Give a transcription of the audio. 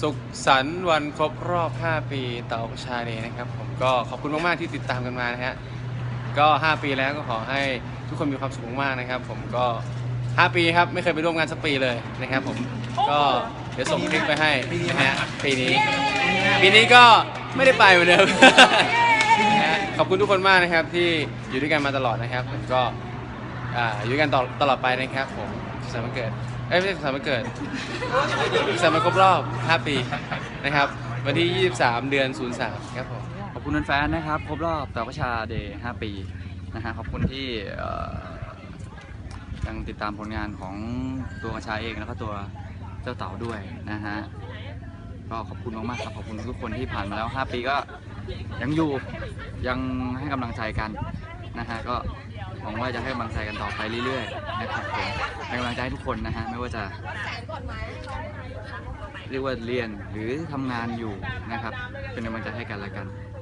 สุขสันต์วันครบรอบ 5 ปีเต๋าประชาเดย์นะครับผมก็ขอบคุณมากๆที่ติดตามกันมานะฮะก็ 5 ปีแล้วก็ขอให้ทุกคนมีความสุขมากๆนะครับ ผมก็ 5 ปีครับไม่เคยไปร่วมงานสักปีเลยนะครับ ผมก็เดี๋ยวส่งคลิปไปให้นะฮะปีนี้ ปีนี้ก็ไม่ได้ไปเหมือนเดิมนะฮะขอบคุณทุกคนมากนะครับที่อยู่ด้วยกันมาตลอดนะครับผมก็อ่าอยู่ด้วยกันต่อตลอดไปนะครับ ผมสุขสันต์วันเกิด เอ้ยไม่ใช่สุขสันต์วันเกิดสุขสันต์วันครบรอบ 5 ปีนะครับ วันที่ 23 เดือน 03 ครับผมขอบคุณแฟนๆนะครับครบรอบเต่าประชาเดย์5ปีนะฮะขอบคุณที่เอ่อยังติดตามผลงานของตัวกระชาเองแล้วก็ตัวเจ้าเต่าด้วยนะฮะก็ขอบคุณมากๆครับขอบคุณทุกคนที่ผ่านมาแล้ว 5 ปีก็ยังอยู่ยังให้กำลังใจกัน นะฮะก็หวังว่าจะให้กำลังใจกันต่อไปเรื่อยๆนะครับผมเป็นกำลังใจให้ทุกคนนะฮะไม่ว่าจะ เรียกว่าเรียนหรือทำงานอยู่นะครับ เป็นกำลังใจให้กันและกัน